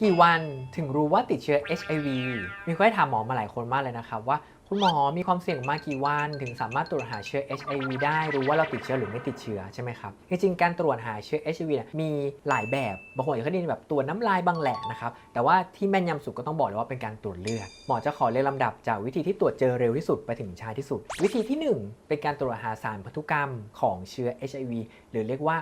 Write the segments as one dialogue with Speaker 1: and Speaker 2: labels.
Speaker 1: กี่วันถึงรู้ว่าติดเชื้อ HIV มีคนให้ถามหมอมาหลายคนมากเลยนะครับว่าคุณหมอมีความเสี่ยงมากกี่วันถึงสามารถตรวจหาเชื้อ HIV ได้รู้ว่าเราติดเชื้อหรือไม่ติดเชื้อใช่ไหมครับจริงๆการตรวจหาเชื้อ HIV เนี่ยมีหลายแบบบางคนอาจจะเคยได้ยินแบบตรวจน้ำลายบางแหละนะครับแต่ว่าที่แม่นยำสุดก็ต้องบอกเลยว่าเป็นการตรวจเลือดหมอจะขอเรียงลำดับจากวิธีที่ตรวจเจอเร็วที่สุดไปถึงช้าที่สุด วิธีที่หนึ่งเป็นการตรวจหาสารพันธุกรรมของเชื้อ HIV หรือเรียกว่า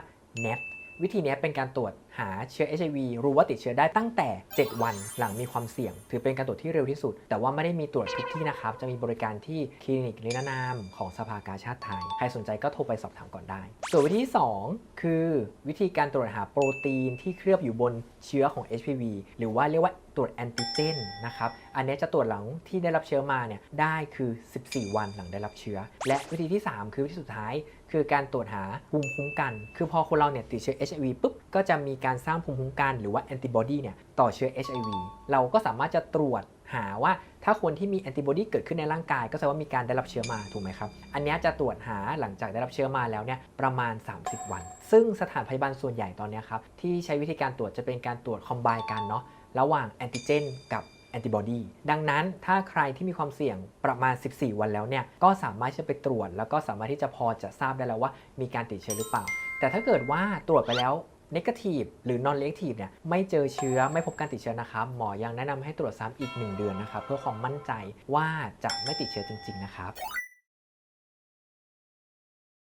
Speaker 1: NET วิธีนี้เป็นการตรวจ หาเชื้อ HIV รู้ว่าติดเชื้อได้ตั้งแต่ 7 วันหลังมีความเสี่ยง ถือเป็นการตรวจที่เร็วที่สุด แต่ว่าไม่ได้มีตรวจทุกที่นะครับ จะมีบริการที่คลินิกนิรนามของสภากาชาติไทย ใครสนใจก็โทรไปสอบถามก่อนได้ ส่วนวิธีที่2คือวิธีการตรวจหาโปรตีนที่เคลือบอยู่บนเชื้อของ HPV หรือว่าเรียกว่าตรวจแอนติเจนนะครับ อันนี้จะตรวจหลังที่ได้รับเชื้อมาเนี่ยได้คือ 14 วันหลังได้รับเชื้อ และวิธีที่ 3 คือวิธีสุดท้าย คือการตรวจหาภูมิคุ้มกัน คือพอคนเราเนี่ยติดเชื้อ HIV ปุ๊บก็จะมีการสร้างภูมิคุ้มกันหรือว่าแอนติบอดีเนี่ยต่อเชื้อ HIV เราก็สามารถจะตรวจหาว่าถ้าคนที่มีแอนติบอดีเกิดขึ้นในร่างกาย ก็แสดงว่ามีการได้รับเชื้อมาถูกไหมครับ อันนี้จะตรวจหาหลังจากได้รับเชื้อมาแล้วเนี่ยประมาณ 30 วัน ซึ่งสถานพยาบาลส่วนใหญ่ตอนนี้ครับที่ใช้วิธีการตรวจจะเป็นการตรวจคอมไบกันเนาะระหว่างแอนติเจนกับแอนติบอดีดังนั้นถ้าใครที่มีความเสี่ยงประมาณ 14 วันแล้วเนี่ยก็สามารถจะไปตรวจ แล้วก็สามารถที่จะพอจะทราบได้แล้วว่ามีการติดเชื้อหรือเปล่า แต่ถ้าเกิดว่าตรวจไปแล้ว negative หรือ non reactive เนี่ยไม่เจอเชื้อไม่พบการติดเชื้อนะครับหมอยังแนะนำให้ตรวจซ้ำอีก 1 เดือนนะครับเพื่อความมั่นใจว่าจะไม่ติดเชื้อจริง ๆ นะครับ